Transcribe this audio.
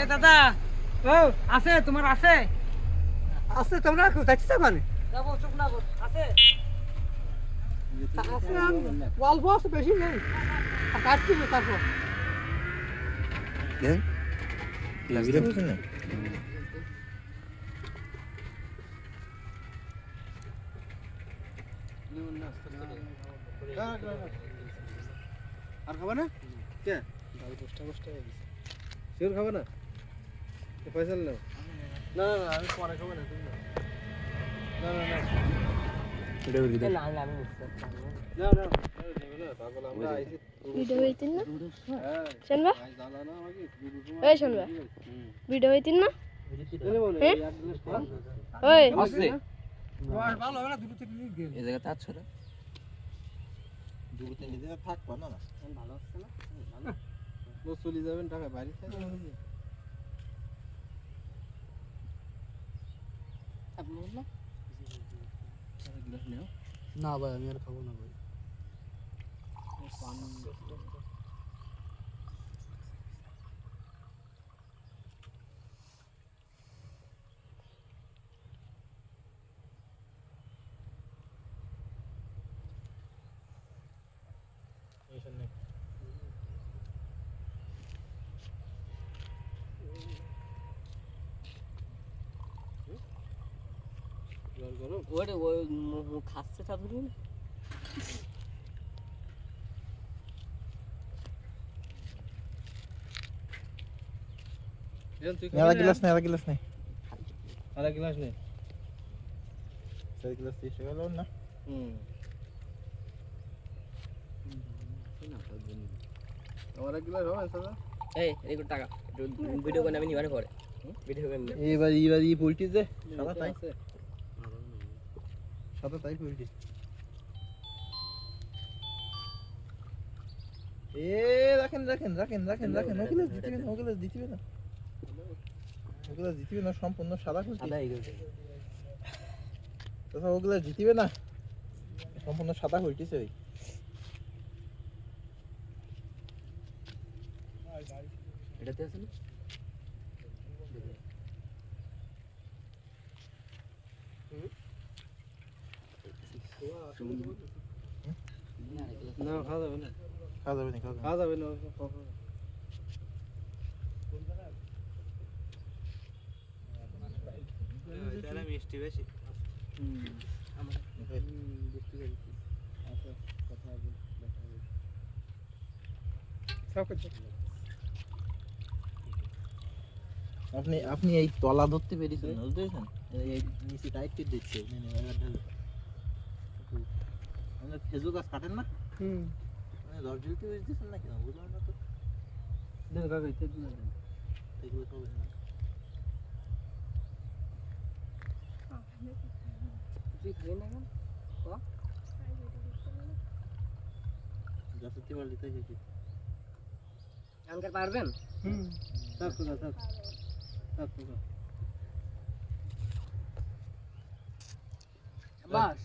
এ দাদা ও আছে তোমার আছে? আছে তোমরা যাচ্ছিস মানে যাব চুপ না কর আছে। আছে অল্প আছে বেশি নেই। কাটছি তারপর? না? আর খাবে না? কে? শিওর খাবে না? ফয়সাল নাও। না না না আমি পরে খাব না তুমি। না না না। ভিডিও হইতিন না? হ্যাঁ। হ্যাঁ? ওই ভালো হবে না? দুটো মিনিট গেল এই জায়গাতে আছো না দুটো তিন দিন থাকবা না? না ভালো হচ্ছে না? ও চলে যাবেন টাকা বাড়ি নাও। না ভাই আমি আর খাব না ভাই। জল গরম? ওরে ওই খাচ্ছে চাদরি এখন তুই মেলা গ্লাস নেই আধা গ্লাস নেই। আরেক গ্লাস নে চার গ্লাস শেষ গেল না? হুম। আমার এক গ্লাস হবে সাদা এই এই টাকা। ভিডিও করে আমি নিবারে পরে। ভিডিও করে এবার এবার এই পোলট্রি যে সাদা তাই? সাদা তাই পোলট্রি। এ রাখেন রাখেন রাখেন রাখেন রাখেন। ওগুলো না ওগুলো না। ওগুলো না সম্পূর্ণ সাদা পোলট্রি। সাদা হয়ে গেছে। তথা ওগুলো জিতিবে না। সম্পূর্ণ সাদা হইতেছে ওই এটাতে আছে না? না খাওয়া যাবে না। খাওয়া যাবে না খাওয়া যাবে না। খাওয়া যাবে না কখন। মিষ্টি বেশি। আচ্ছা কথা হবে সব কিছু আপনি আপনি এই তলা ধরতে পেরেছেন বুঝতে পেরেছেন এই- নিচে টাইট করে দিচ্ছে। নে, নে, এবার ঢালো। আপনারা খেজুর গাছ কাটেন না? হুম। মানে রস জ্বলতে বুঝতেছেন না কেন বুঝলাম না তো। দেন কাকা ইতে দিন। এগুলো খাবেন না পারবেন? হুম। থাক থাক। বাস।